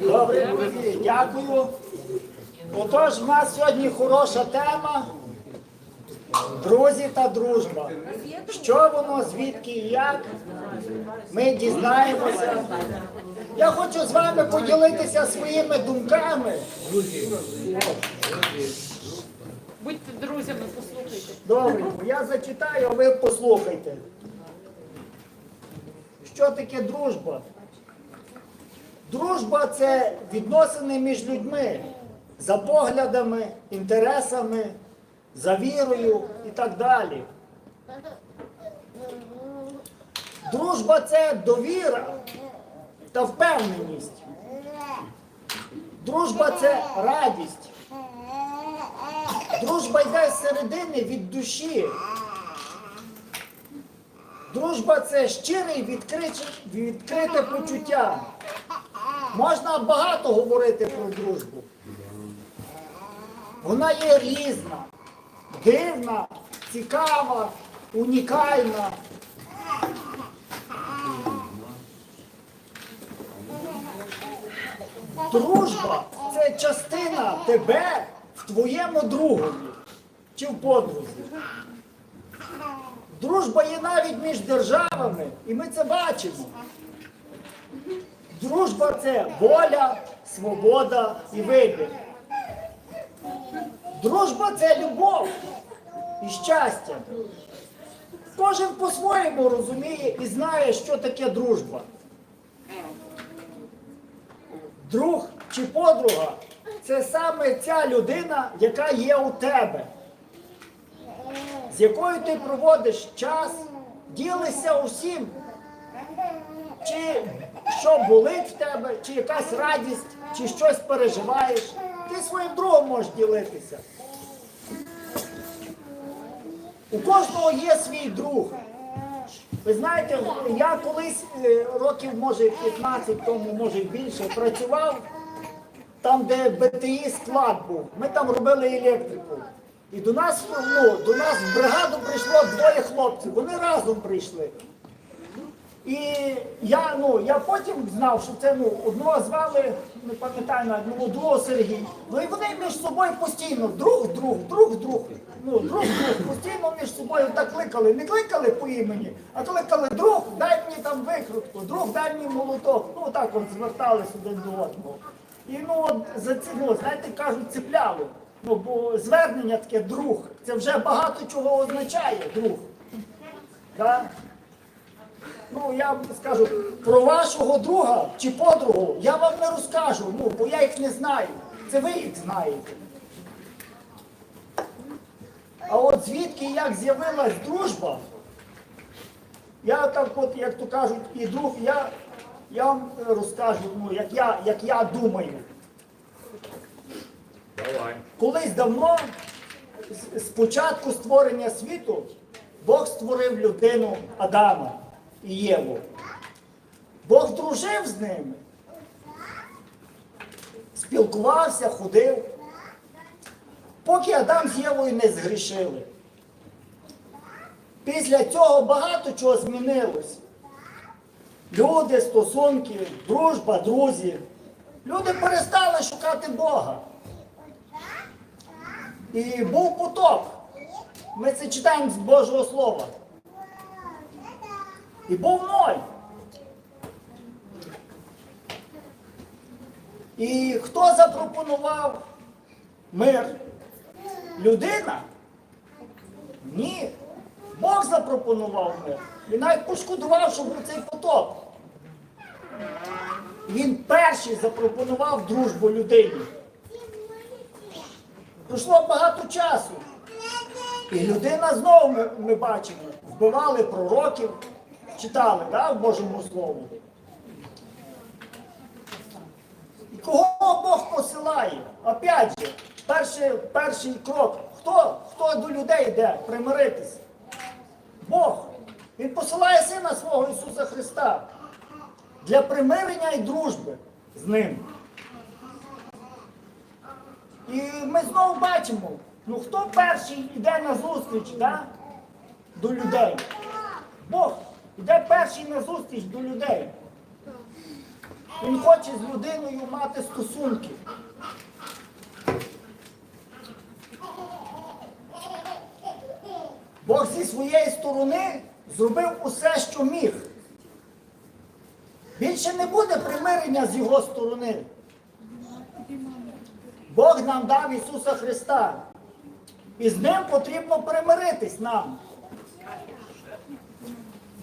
Добре, дякую. Отож, в нас сьогодні хороша тема. Друзі та дружба. Що воно, звідки і як? Ми дізнаємося. Я хочу з вами поділитися своїми думками. Будьте друзями, послухайте. Добре, я зачитаю, а ви послухайте. Що таке дружба? Дружба це відносини між людьми за поглядами, інтересами, за вірою і так далі. Дружба це довіра та впевненість. Дружба це радість. Дружба йде з середини від душі. Дружба це щире і відкрите, відкрите почуття. Можна багато говорити про дружбу. Вона є різна, дивна, цікава, унікальна. Дружба це частина тебе в твоєму другові чи в подрузі. Дружба є навіть між державами, і ми це бачимо. Дружба це воля, свобода і вибір. Дружба це любов і щастя. Кожен по-своєму розуміє і знає, що таке дружба. Друг чи подруга це саме ця людина, яка є у тебе якою ти проводиш час, ділишся усім, чи що болить в тебе, чи якась радість, чи щось переживаєш. Ти своїм другом можеш ділитися. У кожного є свій друг. Ви знаєте, я колись е, років, може, 15 тому, може більше, працював там, де БТІ склад був. Ми там робили електрику. І до нас, ну, до нас в бригаду прийшло двоє хлопців, вони разом прийшли. І я, ну, я потім знав, що це ну, одного звали, не пам'ятаю навіть, ну, другого Сергій. Ну і вони між собою постійно, друг, друг, друг, друг, ну, друг, друг, постійно між собою так кликали. Не кликали по імені, а кликали друг, дай мені там викрутку, друг, дай мені молоток. Ну так от звертались один до одного. І ну от за ці, ну, знаєте, кажуть, цепляло. Ну, бо звернення таке друг. Це вже багато чого означає, друг. Так? Ну, я скажу, про вашого друга чи подругу я вам не розкажу, ну, бо я їх не знаю. Це ви їх знаєте. А от звідки як з'явилась дружба, я так от, як то кажуть, і друг, я, я вам розкажу, ну, як я, як я думаю. Давай. Колись давно, з- початку створення світу, Бог створив людину Адама і Єву. Бог дружив з ними, спілкувався, ходив, поки Адам з Євою не згрішили. Після цього багато чого змінилось. Люди, стосунки, дружба, друзі. Люди перестали шукати Бога. І був потоп. Ми це читаємо з Божого Слова. І був ноль. І хто запропонував мир? Людина? Ні. Бог запропонував мир. Він навіть пошкодував, що був цей потоп. Він перший запропонував дружбу людині. Пройшло багато часу. І людина знову ми, ми бачимо, вбивали пророків, читали да, в Божому Слову. І кого Бог посилає? Опять же, перший, перший крок. Хто, хто до людей йде примиритися? Бог. Він посилає Сина свого Ісуса Христа для примирення і дружби з ним. І ми знову бачимо, ну хто перший йде на зустріч да, до людей? Бог йде перший на зустріч до людей. Він хоче з людиною мати стосунки. Бог зі своєї сторони зробив усе, що міг. Більше не буде примирення з його сторони. Бог нам дав Ісуса Христа. І з ним потрібно примиритись нам.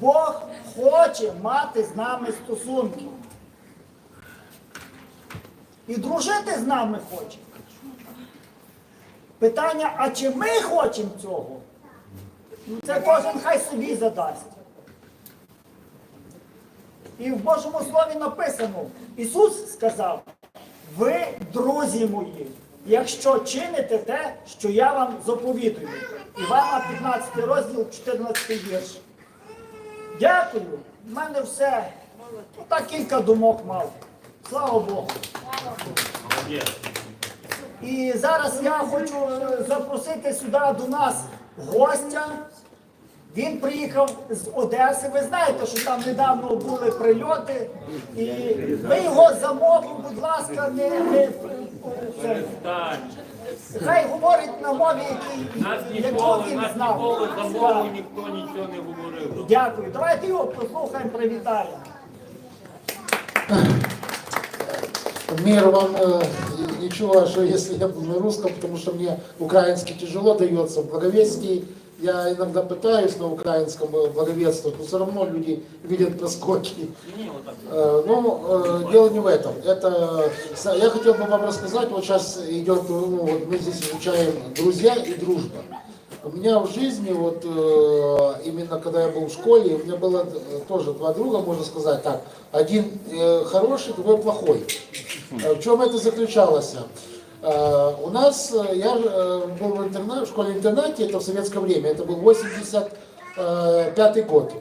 Бог хоче мати з нами стосунки. І дружити з нами хоче. Питання, а чи ми хочемо цього? Ну, Це кожен хай собі задасть. І в Божому Слові написано, Ісус сказав, ви, друзі мої, якщо чините те, що я вам заповідую. Івана 15 розділ, 14 вірш. Дякую. В мене все. Ну, Так кілька думок мав. Слава Богу. І зараз я хочу е, запросити сюди до нас гостя. Він приїхав з Одеси. Ви знаєте, що там недавно були прильоти. І ви його замовили, будь ласка, не, не це, хай говорить на мові, який, яку він нас знав. ніколи за мову ніхто нічого не говорив. Дякую. Давайте його послухаємо, привітаємо. Мир вам, э, ничего, что если я буду на русском, потому что мне украинский тяжело дается, благовестие, я иногда пытаюсь на украинском э, благовествовать, но все равно люди видят проскоки. Э, Ну, э, дело не в этом. Это, я хотел бы вам рассказать, вот сейчас идет, ну, вот мы здесь изучаем друзья и дружба. У меня в жизни, вот э, именно когда я был в школе, у меня было э, тоже два друга, можно сказать так. Один э, хороший, другой плохой. Э, В чем это заключалось? Э, У нас, э, я э, был в, интерна- в школе-интернате, это в советское время, это был 85 год.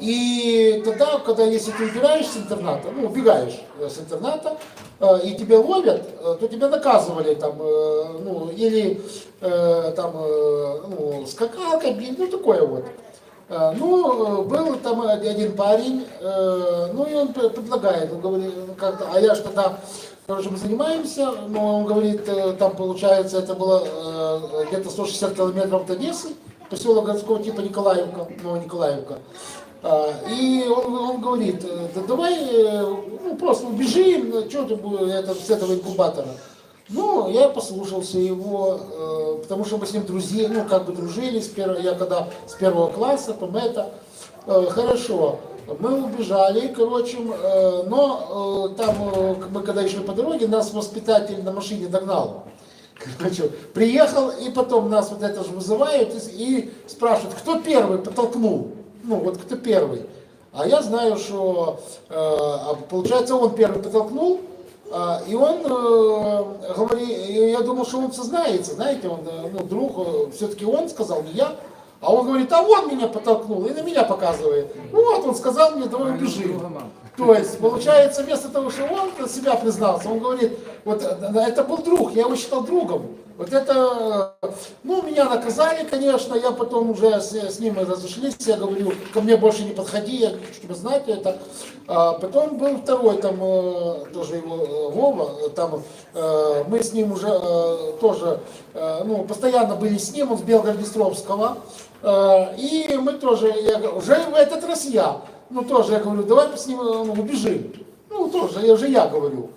И тогда, когда если ты убираешь с интерната, ну, убегаешь с интерната, и тебя ловят, то тебя наказывали там, ну, или там, ну, скакалка, ну, такое вот. Ну, был там один парень, ну и он предлагает, он говорит, как-то, а я ж тогда, короче, мы занимаемся, но он говорит, э, там получается, это было э, где-то 160 километров от Одессы, поселок городского типа Николаевка, ну, Николаевка. А, И он, он говорит, э, да давай ну, просто убежим, что ты это, с этого инкубатора. Ну, я послушался его, потому что мы с ним друзья, ну, как бы дружили, с первого, я когда с первого класса, там это, хорошо. Мы убежали, короче, э, но э, там, э, мы когда шли по дороге, нас воспитатель на машине догнал. Короче, приехал, и потом нас вот это же вызывают и, и спрашивают, кто первый потолкнул? Ну, вот кто первый. А я знаю, что, а получается, он первый потолкнул, а, и он говорит, я думал, что он сознается, знаете, он, ну, друг, все-таки он сказал, не я. А он говорит, а он меня подтолкнул, и на меня показывает. Ну вот, он сказал мне, давай убежим. То есть, получается, вместо того, что он себя признался, он говорит, вот э, это был друг, я его считал другом. Вот это, ну, меня наказали, конечно, я потом уже с, с ним разошлись, я говорю, ко мне больше не подходи, я, чтобы знать это. А потом был второй, там, э, тоже его, э, Вова, э, там, мы с ним уже тоже, ну, постоянно были с ним, он с Белгород-Днестровского, Э, и мы тоже, я, говорю, уже в этот раз я, ну, тоже, я говорю, давай с ним ну, убежим. Ну, тоже, я уже я говорю.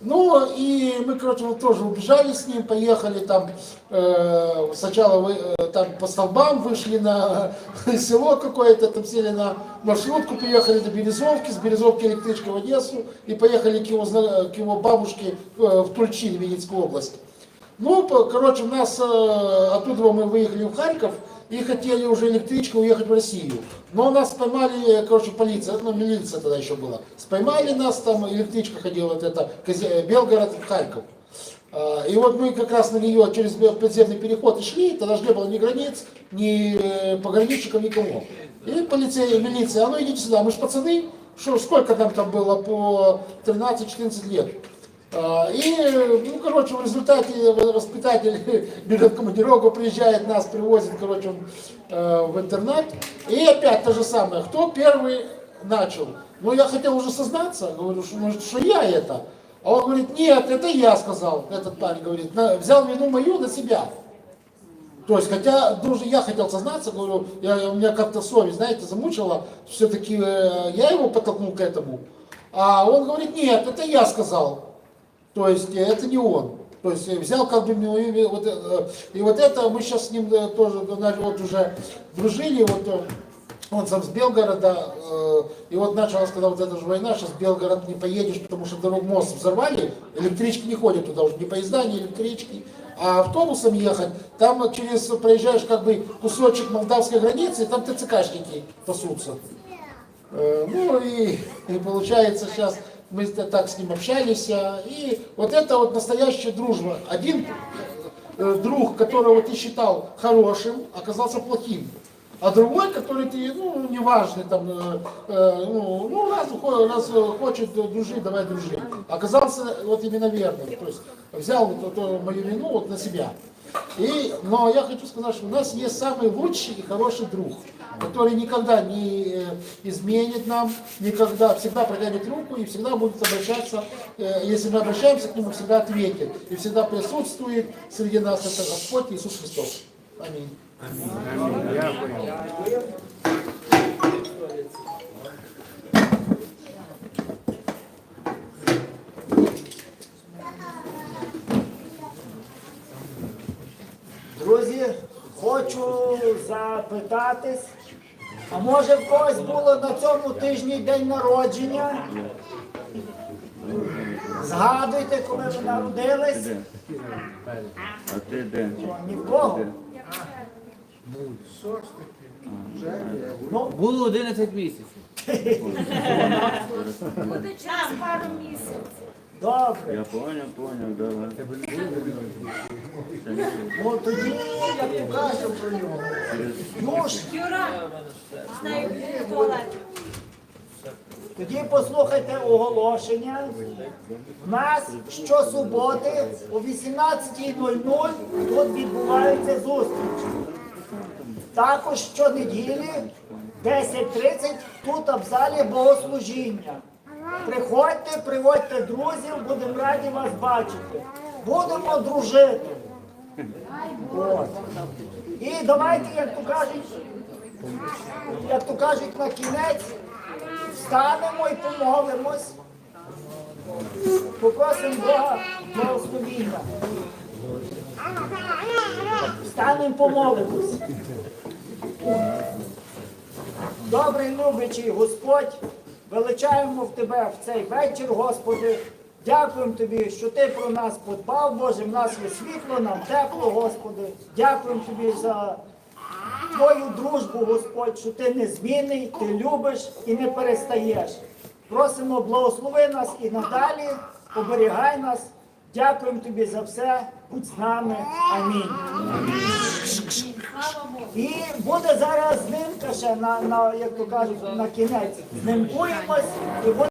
Ну, и мы, короче, вот тоже убежали с ним, поехали там, э, сначала вы, э, там по столбам вышли на село какое-то, там сели на маршрутку, поехали до Березовки, с Березовки электричкой в Одессу, и поехали к его, зна- к его бабушке э, в Тульчин, Винницкую область. Ну, по- короче, у нас э, оттуда мы выехали в Харьков и хотели уже электричкой уехать в Россию. Но нас поймали, короче, полиция, ну, милиция тогда еще была. Споймали нас, там электричка ходила, вот это, Козе- Белгород, Харьков. А, И вот мы как раз на нее через подземный переход и шли, тогда же не было ни границ, ни э, пограничников, никого. И полиция, милиция, а ну идите сюда, мы же пацаны, что, сколько нам там было, по 13-14 лет. А, И, ну, короче, в результате воспитатель берет командировку, приезжает, нас привозит, короче, э, в интернат. И опять то же самое. Кто первый начал. Ну, я хотел уже сознаться, говорю, что, может, что я это. А он говорит, нет, это я сказал, этот парень говорит, «На- взял вину мою на себя. То есть, хотя даже я хотел сознаться, говорю, я, у меня как-то совесть, знаете, замучила, все-таки я его подтолкнул к этому. А он говорит, нет, это я сказал. То есть, это не он. То есть, взял как бы э, вот, э, и вот это мы сейчас с ним э, тоже э, вот уже дружили, вот э, он сам с Белгорода, и вот началась, когда вот эта же война, сейчас в Белгород не поедешь, потому что дорог мост взорвали, электрички не ходят туда уже, ни поезда, ни электрички, а автобусом ехать, там через, проезжаешь как бы кусочек молдавской границы, и там ТЦКшники пасутся. Э, Ну и, и получается сейчас мы т- так с ним общались, а, и вот это вот настоящая дружба. Один э, друг, которого ты считал хорошим, оказался плохим. А другой, который ты, ну, неважный, там, э, э, ну, ну, раз, хо- раз э, хочет э, дружить, давай дружи. Оказался вот именно верным. То есть взял вот эту мою вину вот на себя. И, но я хочу сказать, что у нас есть самый лучший и хороший друг, который никогда не э, изменит нам, никогда, всегда протянет руку и всегда будет обращаться, э, если мы обращаемся к нему, всегда ответит и всегда присутствует среди нас, это Господь Иисус Христос. Аминь. Друзі, запитатись, а може в когось було на цьому тижні день народження? Згадуйте, коли ви народились? А ти де? Ні в кого? Ну, Було 11 місяців. Буде час пару місяців. добре. Я поняв, поняв, давай. Ну тоді, як то кажуть про нього. Ну Юра, знаю, в туалеті. Тоді послухайте оголошення. У нас щосуботи о 18.00 тут відбувається зустріч. Також щонеділі 10.30 тут в залі богослужіння. Приходьте, приводьте друзів, будемо раді вас бачити. Будемо дружити. От. І давайте, як то кажуть, як то кажуть, на кінець встанемо і помолимось. Попросимо Бога благословіння. Встанемо помолимось. Добрий любичий Господь, величаємо в Тебе в цей вечір, Господи. Дякуємо Тобі, що Ти про нас подбав, Боже, в нас є світло, нам тепло, Господи. Дякуємо Тобі за Твою дружбу, Господь, що ти незмінний, ти любиш і не перестаєш. Просимо, благослови нас і надалі, оберігай нас. Дякуємо тобі за все. Будь з нами. Амінь. І буде зараз знимка ще на, на як то кажуть, на кінець. Знимкуємось і буде.